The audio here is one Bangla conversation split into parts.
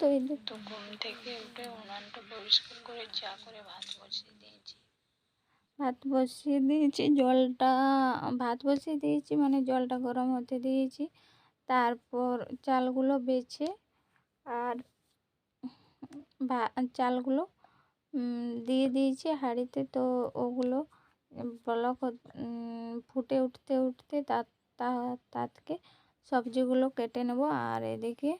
তো এই তো ঘুম থেকে উঠে উনানটা পরিষ্কার করে চা করে ভাত বসিয়ে দিয়েছি। ভাত বসিয়ে দিয়েছি জলটা ভাত বসিয়ে দিয়েছি মানে জলটা গরম হতে দিয়েছি। তারপর চালগুলো বেছে আর চালগুলো দিয়ে দিয়েছি হাঁড়িতে। তো ওগুলো বলক ফুটে উঠতে উঠতে তাতকে সবজিগুলো কেটে নেব। আর এদিকে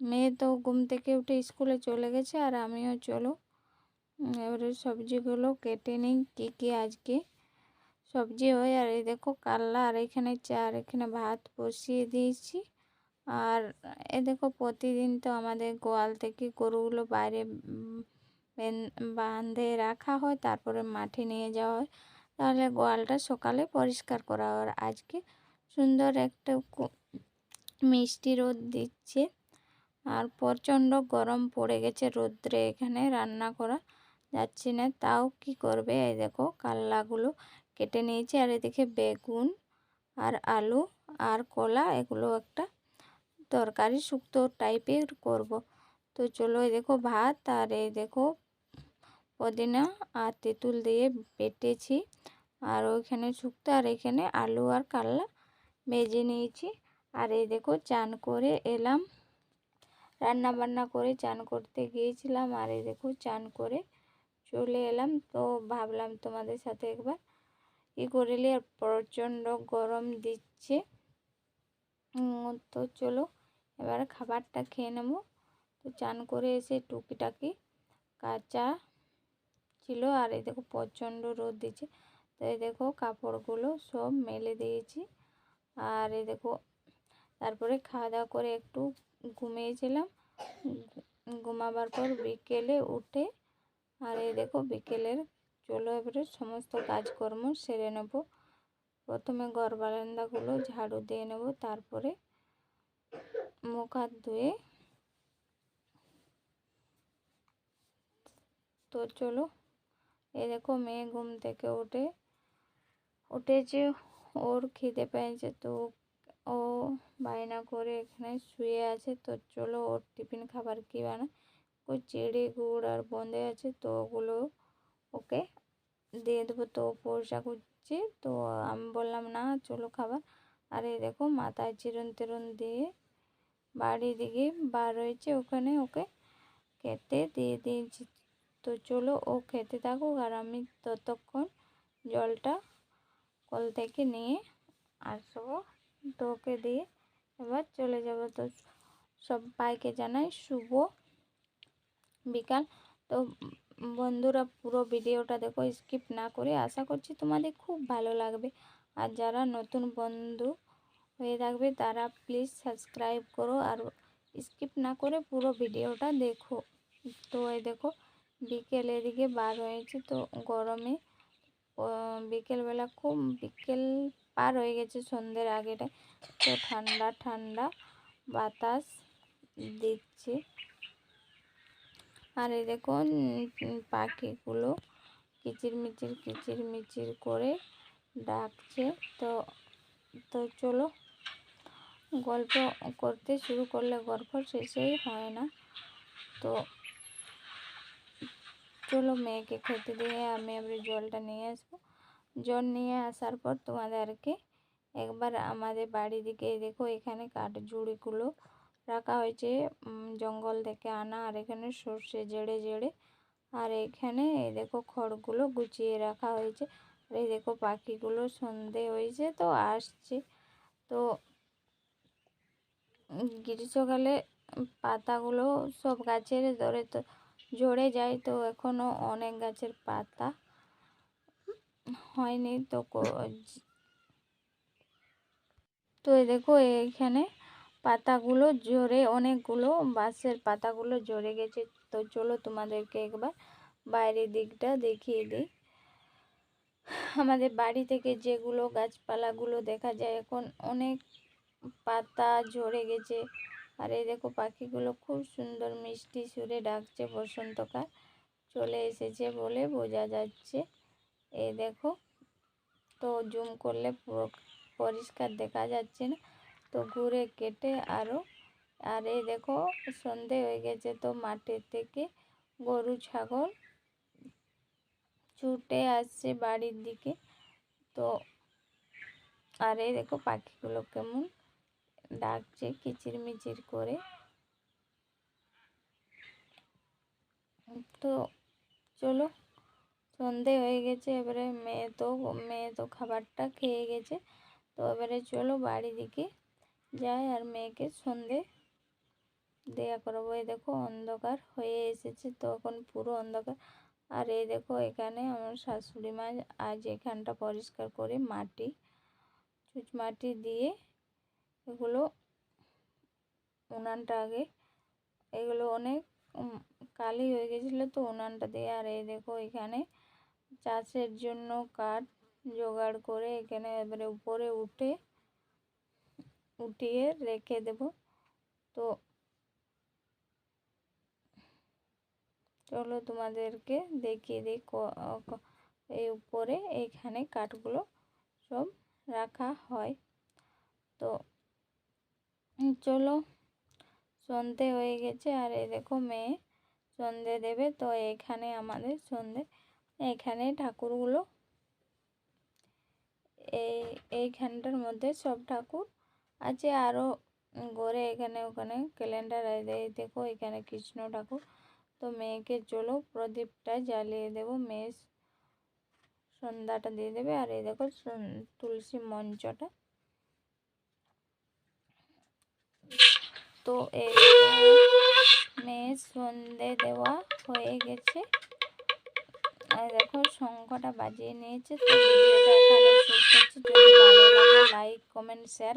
মেয়ে তো ঘুম থেকে উঠে স্কুলে চলে গেছে আর আমিও চলো। এবারে সবজিগুলো কেটে নিই, কী কী আজকে? সবজি হয় আর এই দেখো কাল্লা আর এখানে চার, এখানে ভাত বসিয়ে দিয়েছি। আর এ দেখো প্রতিদিন তো আমাদের গোয়াল থেকে গরুগুলো বাইরে বাঁধে রাখা হয়, তারপরে মাঠে নিয়ে যাওয়া হয়। তাহলে গোয়ালটা সকালে পরিষ্কার করা হয়। আজকে সুন্দর একটা মিষ্টি রোদ দিচ্ছে। আর প্রচণ্ড গরম পড়ে গেছে রোদ্রে, এখানে রান্না করা যাচ্ছে না। তাও কি করবে? এই দেখো, কাল্লাগুলো কেটে নিয়েছি। আর এদিকে বেগুন আর আলু আর কলা, এগুলো একটা তরকারি শুক্তো টাইপের করব। তো চলো, এই দেখো ভাত আর এই দেখো পুদিনা আর তেঁতুল দিয়ে পেটেছি আর ওইখানে শুক্তো আর এখানে আলু আর কাল্লা ভেজে নিয়েছি। আর এই দেখো চান করে এলাম। রান্না বান্না করে চান করতে গিয়েছিলাম আর এই দেখো চান করে চলে এলাম। তো ভাবলাম তোমাদের সাথে একবার ই করলে আর প্রচণ্ড গরম দিচ্ছে। তো চলো এবার খাবারটা খেয়ে নেব। তো চান করে এসে টুকিটাকি কাঁচা ছিল আর এই দেখো প্রচণ্ড রোদ দিচ্ছে। তো এই দেখো কাপড়গুলো সব মেলে দিয়েছি আর এই দেখো তারপরে খাওয়া দাওয়া করে একটু ঘুমিয়েছিলাম। ঘুমাবার পর বিকেলে উঠে, আর এই দেখো বিকেলের চলো এবারে সমস্ত কাজকর্ম সেরে নেব। প্রথমে ঘর বারান্দাগুলো ঝাড়ু দিয়ে নেব, তারপরে মুখ হাত ধুয়ে তো চলো। এই দেখো মেয়ে ঘুম থেকে উঠে, উঠেছে, ওর খিদে পেয়েছে তো ও বায়না করে এখানে শুয়ে আছে। তো চলো ওর টিফিন খাবার কী বানায় ওই চিড়ে, গুড় আর বন্ধে আছে, তো ওগুলো ওকে দিয়ে দেবো। তো পয়সা খুঁজছে তো আমি বললাম, না, চলো খাবার। আর এই দেখো মাথায় চিরুন টিরুন দিয়ে বাড়ি দিকে বার হয়েছে। ওখানে ওকে খেতে দিয়ে দিয়েছি। তো চলো ও খেতে থাকুক আর আমি ততক্ষণ জলটা কল থেকে নিয়ে আসব। তো ওকে দিয়ে এবার চলে যাব। তো সবাইকে জানাই শুভ বিকাল। তো বন্ধুরা, পুরো ভিডিওটা দেখো স্কিপ না করে আশা করছি তোমাদের খুব ভালো লাগবে। আর যারা নতুন বন্ধু হয়ে থাকবে, তারা প্লিজ সাবস্ক্রাইব করো আর স্কিপ না করে পুরো ভিডিওটা দেখো। তো এই দেখো, বিকেল এদিকে বার হয়েছে। তো গরমে বিকেলবেলা খুব বিকেল পার হয়ে গেছে সন্ধ্যের আগেটা তো ঠান্ডা ঠান্ডা বাতাস দিচ্ছে। আর এই দেখুন পাখিগুলো কিচির মিচির কিচির মিচির করে ডাকছে। তো তো চলো, গল্প করতে শুরু করলে গল্প শেষেই হয় না। তো চলো মেয়েকে খেতে দিয়ে আমি এবারে জলটা নিয়ে আসব। জল নিয়ে আসার পর তোমাদেরকে একবার আমাদের বাড়ি দিকে দেখো, এখানে কাঠজুড়িগুলো রাখা হয়েছে জঙ্গল থেকে আনা, আর এখানে সর্ষে জেড়ে জেড়ে, আর এখানে এই দেখো খড়গুলো গুছিয়ে রাখা হয়েছে, আর এই দেখো পাখিগুলো সন্ধে হয়েছে তো আসছে। তো গ্রীষ্মকালে পাতাগুলো সব গাছের ধরে তো ঝরে যায়, তো এখনও অনেক গাছের পাতা হয়নি তো তো দেখো এইখানে পাতাগুলো ঝরে, অনেকগুলো বাঁশের পাতাগুলো ঝরে গেছে। তো চলো তোমাদেরকে একবার বাইরের দিকটা দেখিয়ে দিই। আমাদের বাড়ি থেকে যেগুলো গাছপালাগুলো দেখা যায়, এখন অনেক পাতা ঝরে গেছে। আর এই দেখো, পাখিগুলো খুব সুন্দর মিষ্টি সুরে ডাকছে, বসন্তকাল চলে এসেছে বলে বোঝা যাচ্ছে। এই দেখো। তো জুম করলে পুরো পরিষ্কার দেখা যাচ্ছে না। তো ঘুরে কেটে আরও আর এই দেখো সন্ধে হয়ে গেছে তো মাঠের থেকে গরু, ছাগল ছুটে আসছে বাড়ির দিকে। তো আর এই দেখো পাখিগুলো কেমন ডাকছে কিচিরমিচির করে। তো চলো সন্ধে হয়ে গেছে, এবারে মেয়ে তো মেয়ে তো খাবারটা খেয়ে গেছে। তো এবারে চলো বাড়ি দিকে যাই আর মেয়েকে সন্ধে দেয়া করব। এই দেখো অন্ধকার হয়ে এসেছে তো এখন পুরো অন্ধকার। আর এই দেখো এখানে আমার শাশুড়ি মা আজ এখানটা পরিষ্কার করে মাটি, চুচ মাটি দিয়ে এগুলো উনানটা আগে, এগুলো অনেক কালি হয়ে গেছিল তো উনানটা দিয়ে। আর এই দেখো এখানে চাষের জন্য কাঠ জোগাড় করে এখানে এবারে উপরে উঠে, উঠিয়ে রেখে দেব। তো চলো তোমাদেরকে দেখিয়ে দিই এই উপরে এইখানে কাঠগুলো সব রাখা হয়। তো চলো, সন্ধে হয়ে গেছে। আর এই দেখো মেয়ে সন্ধে দেবে, তো এখানে আমাদের সন্ধে এখানে ঠাকুরগুলো। এই এইখানটার মধ্যে সব ঠাকুর আছে। আরও ঘরে এখানে, ওখানে ক্যালেন্ডার দেখো এখানে কৃষ্ণ ঠাকুর। তো মেয়েকে চলো প্রদীপটা জ্বালিয়ে দেব। মেয়ে সন্ধ্যাটা দিয়ে দেবে। আর এই দেখো তুলসী মঞ্চটা। তো এই মেয়ে সন্ধে দেওয়া হয়ে গেছে। দেখো সংখ্যাটা বাজিয়ে নিয়েছে, তো ভিডিওটা এখানে শেষ করছি। যদি ভালো লাগে লাইক কমেন্ট শেয়ার